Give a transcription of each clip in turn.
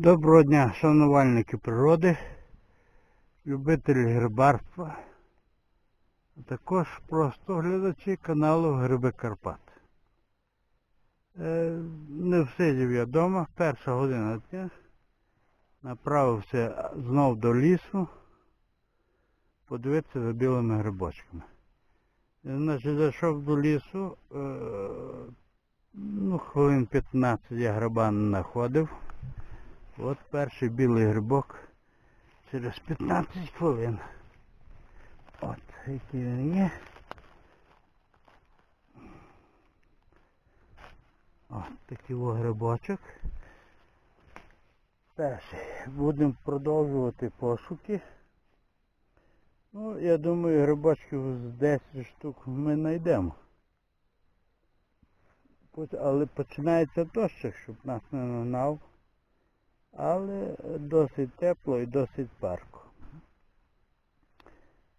Доброго дня, шанувальники природи, любителі грибарства, а також просто глядачі каналу Гриби Карпат. Е, не всидів я вдома, перша година дня. Направився знов до лісу, подивитися за білими грибочками. Значить, зайшов до лісу, е, ну, хвилин 15 я гриба не знаходив. От перший білий грибок через 15 хвилин. От, який він є. От такий о грибочок. Перший. Будемо продовжувати пошуки. Ну, я думаю, грибочків з 10 штук ми знайдемо. Але починається дощик, щоб нас не нагнав але досить тепло і досить парко.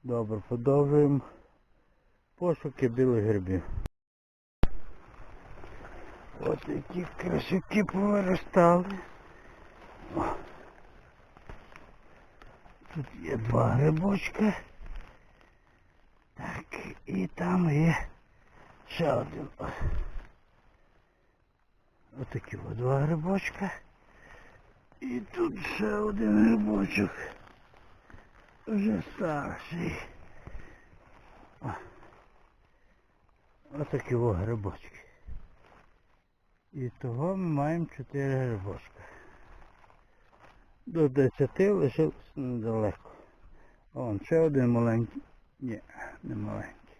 Добре, продовжуємо пошуки білих грибів. От які красюки повиростали. Тут є два грибочка. Так, і там є ще один. Отакі от два грибочка. І тут ще один грибочок. Вже старший. Отакі о грибочки. І того ми маємо чотири грибочка. До десяти лишилось недалеко. Вон ще один маленький. Ні, не маленький.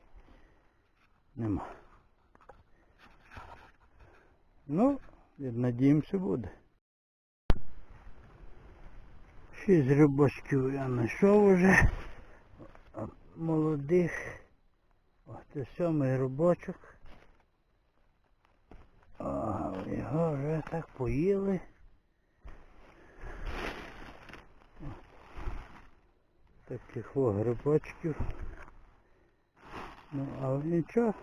Нема. Ну, надіємося буде. Шість грибочків я знайшов уже. Молодих. Ось це сьомий грибочок. А, його вже так поїли. Таких о грибочків. Ну, але нічого.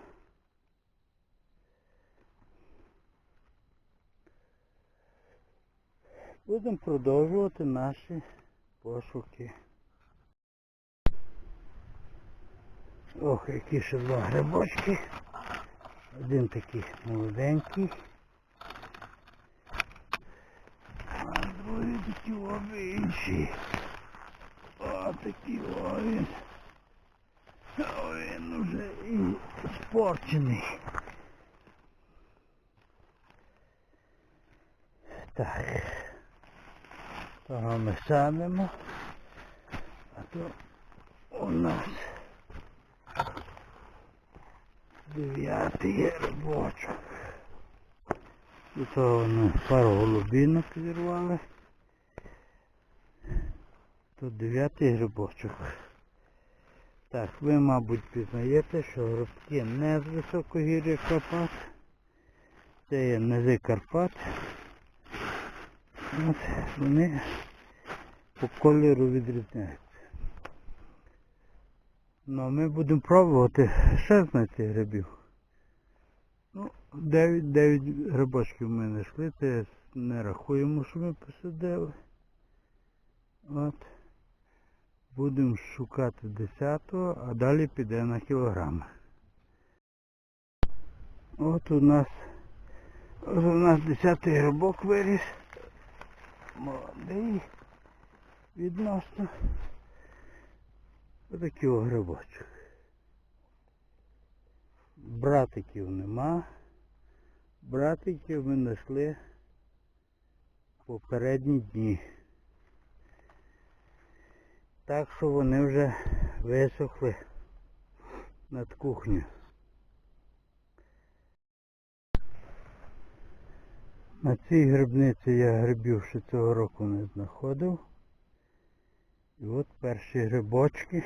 Будемо продовжувати наші пошуки. Ох, які ще два грибочки. Один такий молоденький. А другий такі обі. О, такі о, він. О, він вже і спорчений. Так. Того ми садимо. А то у нас дев'ятий робочок. І то вони пару голубінок зірвали. Тут дев'ятий грибочок. Так, ви, мабуть, пізнаєте, що грибки не з високогір'я Карпат. Це є низи Карпат. От вони по кольору відрізняються. Ну а ми будемо пробувати ще знайти грибів. Ну, 9, 9 грибочків ми знайшли, це не рахуємо, що ми посадили. От. Будемо шукати 10-го, а далі піде на кілограми. От у нас у нас 10-й грибок виріс молодий відносно. Отакий грибочок. Братиків нема. Братиків ми знайшли попередні дні. Так що вони вже висохли над кухнею. На цій грибниці я грибів ще цього року не знаходив. І от перші грибочки.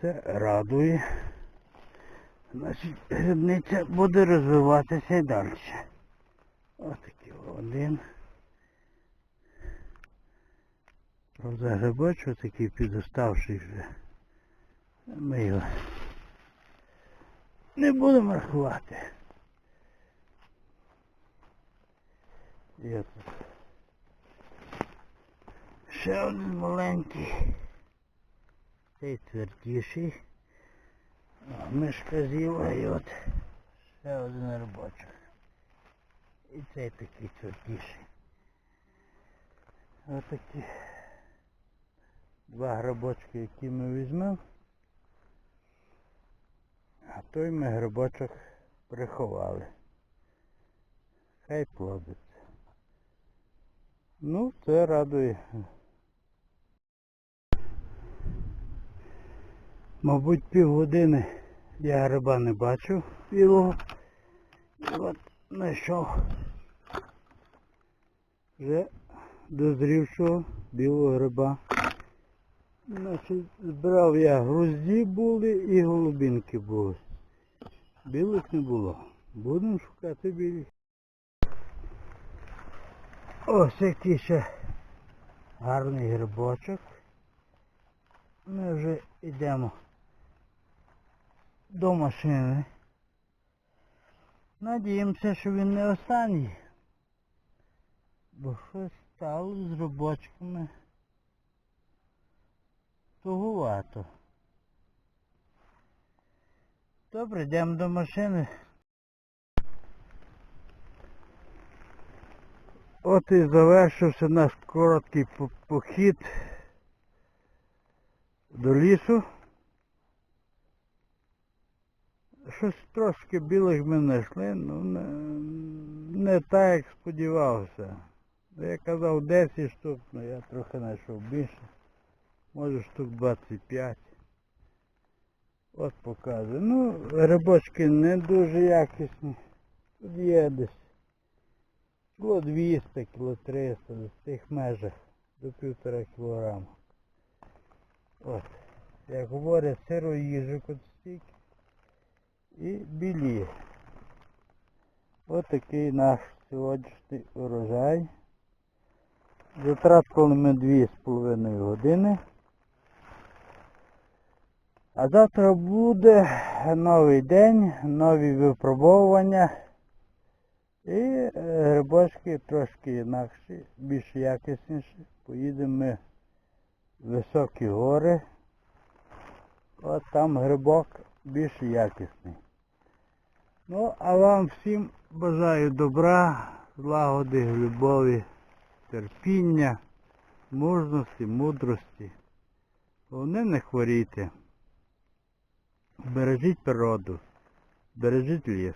Це радує. Значить, грибниця буде розвиватися і далі. Ось такий один. Правда, грибочок такий підоставший вже. Ми його не будемо рахувати. Є тут ще один маленький. Цей твердіший. Мишка з'їла і от ще один робочок. І цей такий твердіший. Ось такі два грибочки, які ми візьмемо. А той ми грибочок приховали. Хай плодиться. Ну, це радує. Мабуть, півгодини я гриба не бачив білого. І от знайшов вже дозрівшого білого гриба. Значить, збирав я грузді були і голубінки були. Білих не було. Будемо шукати білих. Ось який ще гарний грибочок. Ми вже йдемо до машини. Надіємося, що він не останній. Бо щось стало з грибочками. Тугувато. Добре, йдемо до машини. От і завершився наш короткий похід до лісу. Щось трошки білих ми знайшли, ну не, не так, як сподівався. Я казав 10 штук, але я трохи знайшов більше. Може штук 25. От показую. Ну, грибочки не дуже якісні. Тут є десь кіло 200, кіло 300, десь в тих межах до півтора кілограма. От. Як говорять, сиро їжик от стільки. І білі. Ось такий наш сьогоднішній урожай. Затратили ми 2,5 години. А завтра буде новий день, нові випробовування. І е, грибочки трошки інакші, більш якісніші. Поїдемо ми в високі гори. От там грибок більш якісний. Ну, а вам всім бажаю добра, злагоди, любові, терпіння, мужності, мудрості. Головне не хворійте. Бережіть природу, бережіть ліс.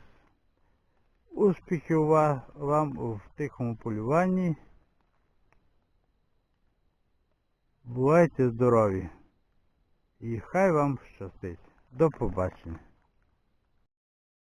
Успіхів вам в тихому полюванні. Бувайте здорові. І хай вам щастить. До побачення.